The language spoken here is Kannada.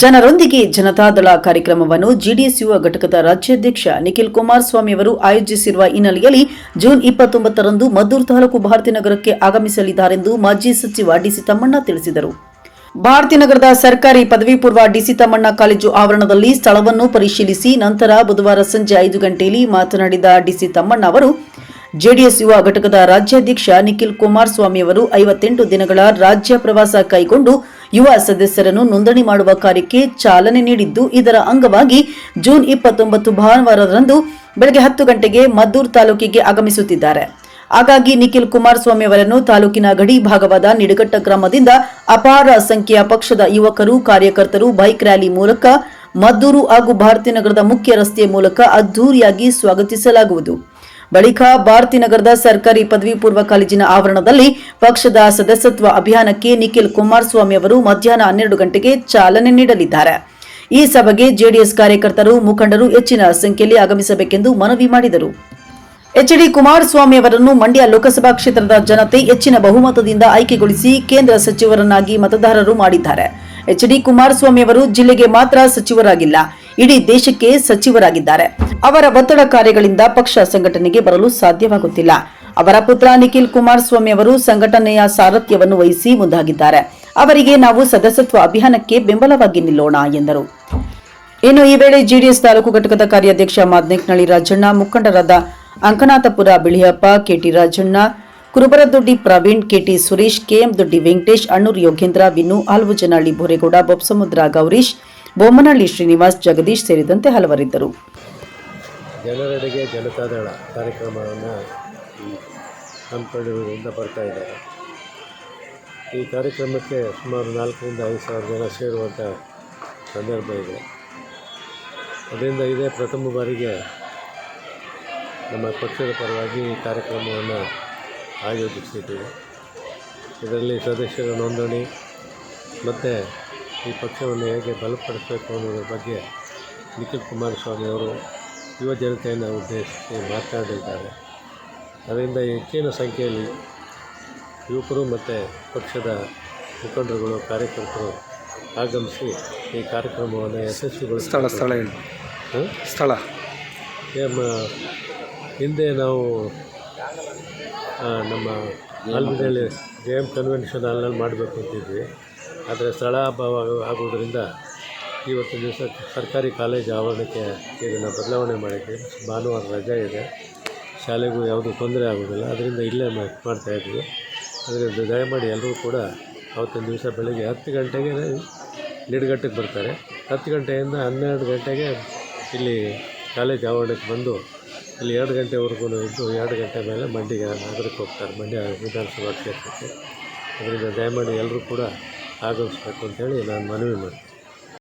ಜನರೊಂದಿಗೆ ಜನತಾದಳ ಕಾರ್ಯಕ್ರಮವನ್ನು ಜೆಡಿಎಸ್ ಯುವ ಘಟಕದ ರಾಜ್ಯಾಧ್ಯಕ್ಷ ನಿಖಿಲ್ ಕುಮಾರಸ್ವಾಮಿ ಅವರು ಆಯೋಜಿಸಿರುವ ಹಿನ್ನೆಲೆಯಲ್ಲಿ ಜೂನ್ ಇಪ್ಪತ್ತೊಂಬತ್ತರಂದು ಮದ್ದೂರು ತಾಲೂಕು ಭಾರತೀನಗರಕ್ಕೆ ಆಗಮಿಸಲಿದ್ದಾರೆಂದು ಮಾಜಿ ಸಚಿವ ಡಿಸಿ ತಮ್ಮಣ್ಣ ತಿಳಿಸಿದರು. ಭಾರತೀನಗರದ ಸರ್ಕಾರಿ ಪದವಿ ಪೂರ್ವ ಡಿಸಿ ತಮ್ಮಣ್ಣ ಕಾಲೇಜು ಆವರಣದಲ್ಲಿ ಸ್ಥಳವನ್ನು ಪರಿಶೀಲಿಸಿ ನಂತರ ಬುಧವಾರ ಸಂಜೆ ಐದು ಗಂಟೆಯಲ್ಲಿ ಮಾತನಾಡಿದ ಡಿಸಿ ತಮ್ಮಣ್ಣ ಅವರು, ಜೆಡಿಎಸ್ ಯುವ ಘಟಕದ ರಾಜ್ಯಾಧ್ಯಕ್ಷ ನಿಖಿಲ್ ಕುಮಾರಸ್ವಾಮಿ ಅವರು ಐವತ್ತೆಂಟು ದಿನಗಳ ರಾಜ್ಯ ಪ್ರವಾಸ ಕೈಗೊಂಡು ಯುವ ಸದಸ್ಯರನ್ನು ನೋಂದಣಿ ಮಾಡುವ ಕಾರ್ಯಕ್ಕೆ ಚಾಲನೆ ನೀಡಿದ್ದು ಇದರ ಅಂಗವಾಗಿ ಜೂನ್ ಇಪ್ಪತ್ತೊಂಬತ್ತು ಭಾನುವಾರದಂದು ಬೆಳಗ್ಗೆ ಹತ್ತು ಗಂಟೆಗೆ ಮದ್ದೂರು ತಾಲೂಕಿಗೆ ಆಗಮಿಸುತ್ತಿದ್ದಾರೆ. ಹಾಗಾಗಿ ನಿಖಿಲ್ ಕುಮಾರಸ್ವಾಮಿ ಅವರನ್ನು ತಾಲೂಕಿನ ಗಡಿ ಭಾಗವಾದ ನಿಡಘಟ್ಟ ಗ್ರಾಮದಿಂದ ಅಪಾರ ಸಂಖ್ಯೆಯ ಪಕ್ಷದ ಯುವಕರು, ಕಾರ್ಯಕರ್ತರು ಬೈಕ್ ರ್ಯಾಲಿ ಮೂಲಕ ಮದ್ದೂರು ಹಾಗೂ ಭಾರತೀನಗರದ ಮುಖ್ಯ ರಸ್ತೆಯ ಮೂಲಕ ಅದ್ದೂರಿಯಾಗಿ ಸ್ವಾಗತಿಸಲಾಗುವುದು. ಬಳಿಕ ಭಾರತೀನಗರದ ಸರ್ಕಾರಿ ಪದವಿ ಪೂರ್ವ ಕಾಲೇಜಿನ ಆವರಣದಲ್ಲಿ ಪಕ್ಷದ ಸದಸ್ಯತ್ವ ಅಭಿಯಾನಕ್ಕೆ ನಿಖಿಲ್ ಕುಮಾರಸ್ವಾಮಿ ಅವರು ಮಧ್ಯಾಹ್ನ ಹನ್ನೆರಡು ಗಂಟೆಗೆ ಚಾಲನೆ ನೀಡಲಿದ್ದಾರೆ. ಈ ಸಭೆಗೆ ಜೆಡಿಎಸ್ ಕಾರ್ಯಕರ್ತರು, ಮುಖಂಡರು ಹೆಚ್ಚಿನ ಸಂಖ್ಯೆಯಲ್ಲಿ ಆಗಮಿಸಬೇಕೆಂದು ಮನವಿ ಮಾಡಿದರು. ಎಚ್ಡಿ ಕುಮಾರಸ್ವಾಮಿ ಅವರನ್ನು ಮಂಡ್ಯ ಲೋಕಸಭಾ ಕ್ಷೇತ್ರದ ಜನತೆ ಹೆಚ್ಚಿನ ಬಹುಮತದಿಂದ ಆಯ್ಕೆಗೊಳಿಸಿ ಕೇಂದ್ರ ಸಚಿವರನ್ನಾಗಿ ಮತದಾರರು ಮಾಡಿದ್ದಾರೆ. ಎಚ್ಡಿ ಕುಮಾರಸ್ವಾಮಿ ಅವರು ಜಿಲ್ಲೆಗೆ ಮಾತ್ರ ಸಚಿವರಾಗಿಲ್ಲ, ಇಡೀ ದೇಶಕ್ಕೆ ಸಚಿವರಾಗಿದ್ದಾರೆ. ಅವರ ಒತ್ತಡ ಕಾರ್ಯಗಳಿಂದ ಪಕ್ಷ ಸಂಘಟನೆಗೆ ಬರಲು ಸಾಧ್ಯವಾಗುತ್ತಿಲ್ಲ. ಅವರ ಪುತ್ರ ನಿಖಿಲ್ ಕುಮಾರಸ್ವಾಮಿ ಅವರು ಸಂಘಟನೆಯ ಸಾರಥ್ಯವನ್ನು ವಹಿಸಿ ಮುಂದಾಗಿದ್ದಾರೆ. ಅವರಿಗೆ ನಾವು ಸದಸ್ಯತ್ವ ಅಭಿಯಾನಕ್ಕೆ ಬೆಂಬಲವಾಗಿ ನಿಲ್ಲೋಣ ಎಂದರು. ಇನ್ನು ಈ ವೇಳೆ ಜೆಡಿಎಸ್ ತಾಲೂಕು ಘಟಕದ ಕಾರ್ಯಾಧ್ಯಕ್ಷ ಮಾದ್ನೆಕ್ನಳ್ಳಿ ರಾಜಣ್ಣ, ಮುಖಂಡರಾದ Ankanathapura Biliyappa, KT Rajanna, Kurubaradoddi Praveen, KT Suresh, KM Doddi Venkatesh, Annur Yogendra, Vinu Alvajanahalli Boregowda Bopsamudra Gowrish Bommanahalli Srinivas, Jagadish ಸೇರಿದಂತೆ ಹಲವರಿದ್ದರು. ಜನರೆಡೆಗೆ ಜನತಾದಳ ಕಾರ್ಯಕ್ರಮವನ್ನು ಹಮ್ಮಿಕೊಂಡಿರುವುದರಿಂದ ಬರ್ತಾ ಇದ್ದಾರೆ. ಈ ಕಾರ್ಯಕ್ರಮಕ್ಕೆ ಸುಮಾರು ನಾಲ್ಕರಿಂದ ಐದು ಸಾವಿರ ಜನ ಸೇರುವಂಥ ಸಂದರ್ಭ ಇದೆ. ಅದರಿಂದ ಇದೇ ಪ್ರಥಮ ಬಾರಿಗೆ ನಮ್ಮ ಪಕ್ಷದ ಪರವಾಗಿ ಈ ಕಾರ್ಯಕ್ರಮವನ್ನು ಆಯೋಜಿಸಿದ್ದೀವಿ ಇದರಲ್ಲಿ ಸದಸ್ಯರ ನೋಂದಣಿ ಮತ್ತು ಈ ಪಕ್ಷವನ್ನು ಹೇಗೆ ಬಲಪಡಿಸಬೇಕು ಅನ್ನೋದ್ರ ಬಗ್ಗೆ ನಿಖಿಲ್ ಕುಮಾರಸ್ವಾಮಿ ಅವರು ಯುವ ಜನತೆಯನ್ನು ಉದ್ದೇಶಿಸಿ ಮಾತನಾಡಿದ್ದಾರೆ. ಅದರಿಂದ ಹೆಚ್ಚಿನ ಸಂಖ್ಯೆಯಲ್ಲಿ ಯುವಕರು ಮತ್ತು ಪಕ್ಷದ ಮುಖಂಡರುಗಳು ಕಾರ್ಯಕರ್ತರು ಆಗಮಿಸಿ ಈ ಕಾರ್ಯಕ್ರಮವನ್ನು ಯಶಸ್ವಿಗೊಳಿಸ ಸ್ಥಳ ಸ್ಥಳ? ಸ್ಥಳ. ಹಿಂದೆ ನಾವು ನಮ್ಮ ಆಲ್ಮದಲ್ಲಿ ಜೆ ಎಂ ಕನ್ವೆನ್ಷನ್ ಹಾಲ್ನಲ್ಲಿ ಮಾಡಬೇಕು ಅಂತಿದ್ವಿ. ಆದರೆ ಸ್ಥಳ ಅಭಾವ ಆಗುವುದರಿಂದ ಇವತ್ತು ದಿವಸ ಸರ್ಕಾರಿ ಕಾಲೇಜ್ ಆವರಣಕ್ಕೆ ಇದನ್ನು ಬದಲಾವಣೆ ಮಾಡಿದ್ವಿ. ಭಾನುವಾರ ರಜೆ ಇದೆ. ಶಾಲೆಗೂ ಯಾವುದೂ ತೊಂದರೆ ಆಗೋದಿಲ್ಲ ಅದರಿಂದ ಇಲ್ಲೇ ಮಾಡ್ತಾಯಿದ್ವಿ ಅದರಿಂದ ದಯಮಾಡಿ ಎಲ್ಲರೂ ಕೂಡ ಅವತ್ತಿನ ದಿವಸ ಬೆಳಗ್ಗೆ ಹತ್ತು ಗಂಟೆಗೆ ನಿಡ್ಗಟ್ಟಕ್ಕೆ ಬರ್ತಾರೆ. ಹತ್ತು ಗಂಟೆಯಿಂದ ಹನ್ನೆರಡು ಗಂಟೆಗೆ ಇಲ್ಲಿ ಕಾಲೇಜ್ ಆವರಣಕ್ಕೆ ಬಂದು ಇಲ್ಲಿ ಎರಡು ಗಂಟೆವರೆಗೂ ಇದ್ದು ಎರಡು ಗಂಟೆ ಮೇಲೆ ಮಂಡಿಗೆ ನಗರಕ್ಕೆ ಹೋಗ್ತಾರೆ. ಮಂಡ್ಯ ವಿಧಾನಸಭಾ ಕ್ಷೇತ್ರಕ್ಕೆ. ಅದರಿಂದ ದಯಮಾಡಿ ಎಲ್ಲರೂ ಕೂಡ ಆಗಮಿಸ್ಬೇಕು ಅಂತೇಳಿ ನಾನು ಮನವಿ ಮಾಡ್ತೀನಿ.